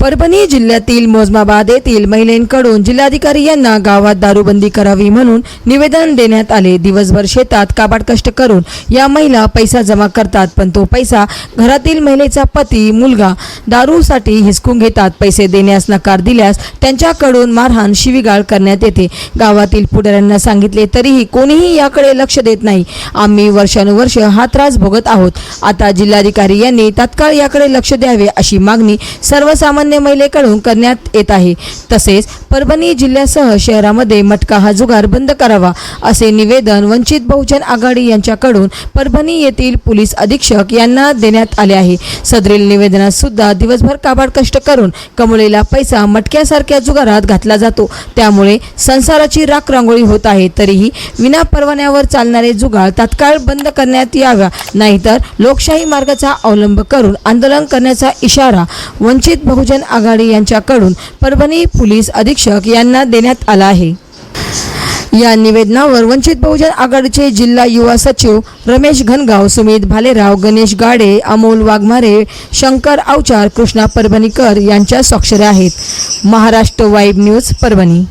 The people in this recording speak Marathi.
परभणी जिल्ह्यातील मोजमाबाद येथील महिलांकडून जिल्हाधिकारी यांना गावात दारूबंदी करावी म्हणून निवेदन देण्यात आले. दिवसभर शेतात काबाड कष्ट करून या महिला पैसा जमा करतात पण तो पैसा घरातील महिलेचा पती मुलगा दारूसाठी हिसकून घेतात. पैसे देण्यास नकार दिल्यास त्यांच्याकडून मारहाण शिवीगाळ करण्यात येते. गावातील पुढाऱ्यांना सांगितले तरीही कोणीही याकडे लक्ष देत नाही. आम्ही वर्षानुवर्ष हा त्रास भोगत आहोत. आता जिल्हाधिकारी यांनी तात्काळ याकडे लक्ष द्यावे अशी मागणी सर्वसामान्य महिलेकडून करण्यात येत आहे. तसेच परभणी जिल्ह्यासह शहरामध्ये मटका हा जुगार बंद करावा असे निवेदन वंचित बहुजन आघाडी यांच्याकडून परभणी येथील पोलीस अधीक्षक यांना देण्यात आले आहे. सदरील निवेदनात सुद्धा दिवसभर काबाड कष्ट करून कमवलेला पैसा मटक्यासारख्या जुगारात घातला जातो. त्यामुळे संसाराची राख रांगोळी होत आहे. तरीही विना परवान्यावर चालणारे जुगार तात्काळ बंद करण्यात याव्या नाहीतर लोकशाही मार्गाचा अवलंब करून आंदोलन करण्याचा इशारा वंचित बहुजन आघाडी यांच्याकडून परभणी पोलीस अधीक्षक यांना देण्यात आला आहे. या निवेदनावर वंचित बहुजन आघाडीचे जिल्हा युवा सचिव रमेश घनगाव सुमित भालेराव गणेश गाडे अमोल वाघमारे शंकर अवचार कृष्णा परभणीकर यांच्या स्वाक्षऱ्या आहेत. Maharashtra vibe news Parbhani.